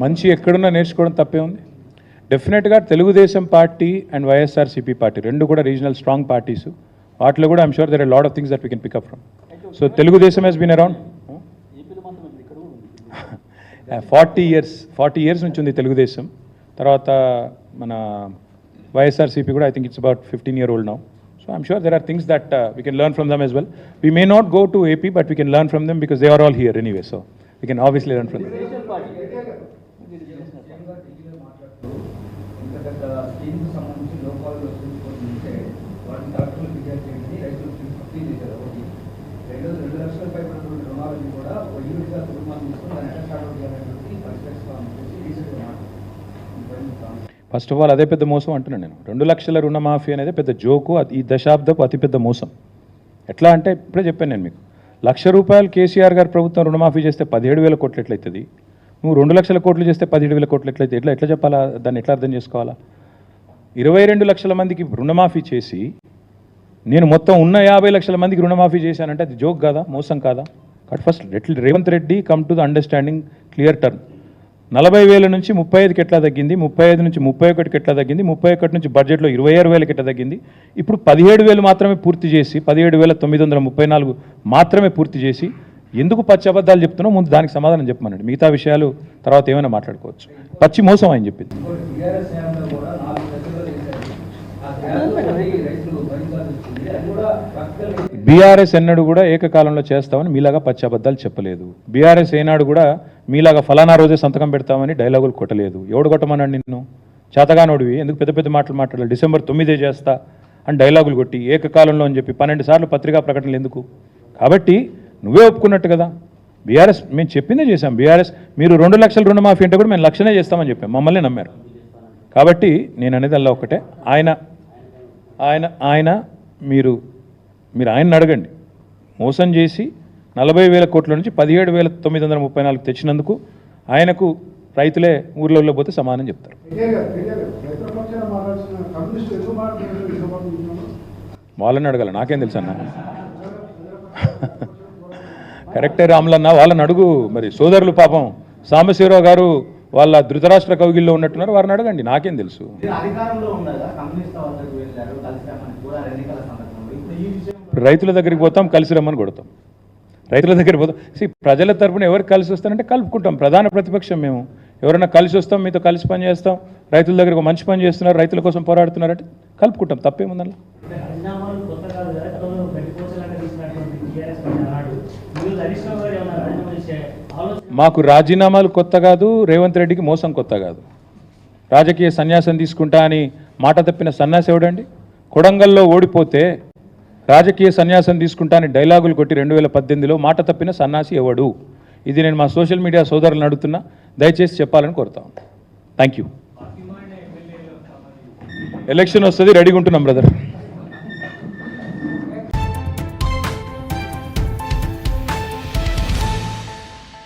మంచి ఎక్కడున్నా నేర్చుకోవడం తప్పే ఉంది. డెఫినెట్గా Telugu Desam party and YSRCP party రెండు కూడా రీజనల్ స్ట్రాంగ్ పార్టీస్ వాటిలో కూడా I'm sure there lot of things that we can pick up from so Telugu Desam has been around forty years forty years నుంచి ఉంది తెలుగుదేశం. తర్వాత మన YSRCP కూడా I think it's about fifteen year old now so I'm sure there are things that we can learn from them as well we may not go to AP but we can learn from them because they are all here anyway so we can obviously learn from them దీనికి సంబంధించి లోపాలు చూసుకుంటుంటే వాటిని డాక్టర్లు ఫిర్యాదు చేయండి. రైతులు fifty చేశారు. ఒకటి రెండు రెండు లక్షల పైబడినటువంటి రుణాలని కూడా ఒక యూనిట్గా కుటుంబాన్ని తీసుకుని దాన్ని ఎట్లా స్టార్ట్ చేయాలనేటువంటి పరిష్కరిస్తామని చెప్పి రీసెంట్గా ఫస్ట్ ఆఫ్ ఆల్ అదే పెద్ద మోసం అంటున్నాను నేను. రెండు లక్షల రుణమాఫీ అనేది పెద్ద జోకు. ఈ దశాబ్దపు అతిపెద్ద మోసం. ఎట్లా అంటే ఇప్పుడే చెప్పాను నేను మీకు. లక్ష రూపాయలు కేసీఆర్ గారు ప్రభుత్వం రుణమాఫీ చేస్తే పదిహేడు వేల కోట్లు ఎట్లయితుంది? నువ్వు రెండు లక్షల కోట్లు చేస్తే పదిహేడు వేల కోట్లు ఎట్లయితే ఎట్లా ఎట్లా చెప్పాలా? దాన్ని ఎట్లా అర్థం చేసుకోవాలా? ఇరవై రెండు లక్షల మందికి రుణమాఫీ చేసి నేను మొత్తం ఉన్న యాభై లక్షల మందికి రుణమాఫీ చేశానంటే అది జోక్ కాదా? మోసం కాదా? కాబట్టి ఫస్ట్ రెట్ల Revanth Reddy come to the understanding clear term నలభై వేల నుంచి ముప్పై ఐదుకి ఎట్లా తగ్గింది? ముప్పై ఐదు నుంచి ముప్పై ఒకటికి ఎట్లా తగ్గింది? ముప్పై ఒకటి నుంచి బడ్జెట్లో ఇరవై ఆరు వేలకి ఎట్లా తగ్గింది? ఇప్పుడు పదిహేడు వేలు మాత్రమే పూర్తి చేసి పదిహేడు వేల తొమ్మిది వందల ముప్పై నాలుగు మాత్రమే పూర్తి చేసి ఎందుకు పచ్చి అబద్ధాలు చెప్తున్నావు ముందు దానికి సమాధానం చెప్పమనండి. మిగతా విషయాలు తర్వాత ఏమైనా మాట్లాడుకోవచ్చు. పచ్చి మోసం అని చెప్పింది. బీఆర్ఎస్ ఎన్నడూ కూడా ఏకకాలంలో చేస్తామని మీలాగా పచ్చి అబద్ధాలు చెప్పలేదు. బీఆర్ఎస్ ఏనాడు కూడా మీలాగా ఫలానా రోజే సంతకం పెడతామని డైలాగులు కొట్టలేదు. ఎవడు కొట్టమన్నాడు నిన్ను? చేతగానోడివి. ఎందుకు పెద్ద పెద్ద మాటలు మాట్లాడాలి డిసెంబర్ తొమ్మిదే చేస్తా అని డైలాగులు కొట్టి ఏకకాలంలో అని చెప్పి పన్నెండు సార్లు పత్రికా ప్రకటనలు ఎందుకు? కాబట్టి నువ్వే ఒప్పుకున్నట్టు కదా. బీఆర్ఎస్ మేము చెప్పిందే చేశాం. బీఆర్ఎస్ మీరు రెండు లక్షల రుణమాఫీ అంటే కూడా మేము లక్షనే చేస్తామని చెప్పాం. మమ్మల్ని నమ్మారు. కాబట్టి నేను అనేది అలా ఒకటే. ఆయన ఆయన ఆయన మీరు మీరు ఆయన్ని అడగండి. మోసం చేసి నలభై వేల కోట్ల నుంచి పదిహేడు వేల తొమ్మిది వందల ముప్పై నాలుగు తెచ్చినందుకు ఆయనకు రైతులే ఊర్లలో పోతే సమానం చెప్తారు. వాళ్ళని అడగాలి నాకేం తెలుసు అన్న? కరెక్టే రాములన్న వాళ్ళని అడుగు మరి. సోదరులు పాపం సాంబశివరావు గారు వాళ్ళ ధృతరాష్ట్ర కౌగిల్లో ఉన్నట్టున్నారు వారిని అడగండి నాకేం తెలుసు? రైతుల దగ్గరికి పోతాం కలిసి రమ్మని కొడతాం. రైతుల దగ్గరికి పోతాం. సి ప్రజల తరపున ఎవరు కలిసి వస్తారంటే కలుపుకుంటాం. ప్రధాన ప్రతిపక్షం మేము. ఎవరైనా కలిసి వస్తాం మీతో కలిసి పని చేస్తాం. రైతుల దగ్గర ఒక మంచి పని చేస్తున్నారు రైతుల కోసం పోరాడుతున్నారంటే కలుపుకుంటాం. ఆలోచన మాకు రాజీనామాలు కొత్త కాదు రేవంత్ రెడ్డికి మోసం కొత్త కాదు. రాజకీయ సన్యాసం తీసుకుంటా అని మాట తప్పిన సన్యాసి ఎవడండి? కొడంగల్లో ఓడిపోతే రాజకీయ సన్యాసం తీసుకుంటా అని డైలాగులు కొట్టి రెండు వేల పద్దెనిమిదిలో మాట తప్పిన సన్యాసి ఎవడు? ఇది నేను మా సోషల్ మీడియా సోదరులను అడుగుతున్నా దయచేసి చెప్పాలని కోరుతాం థ్యాంక్ యూ ఎలక్షన్ వస్తుంది రెడీగా ఉంటున్నాం బ్రదర్